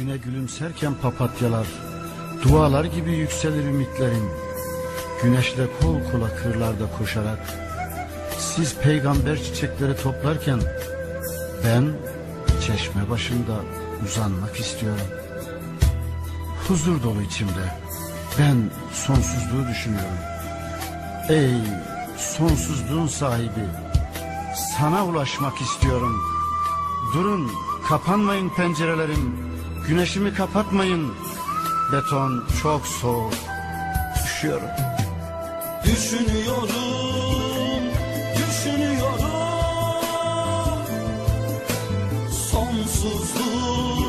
Güne gülümserken papatyalar, dualar gibi yükselir ümitlerim. Güneşle kol kola kırlarda koşarak, siz peygamber çiçekleri toplarken, ben çeşme başında uzanmak istiyorum. Huzur dolu içimde, ben sonsuzluğu düşünüyorum. Ey sonsuzluğun sahibi, sana ulaşmak istiyorum. Durun, kapanmayın pencerelerim. Güneşimi kapatmayın. Beton çok soğuk. Üşüyorum. Düşünüyorum, düşünüyorum Sonsuzluğu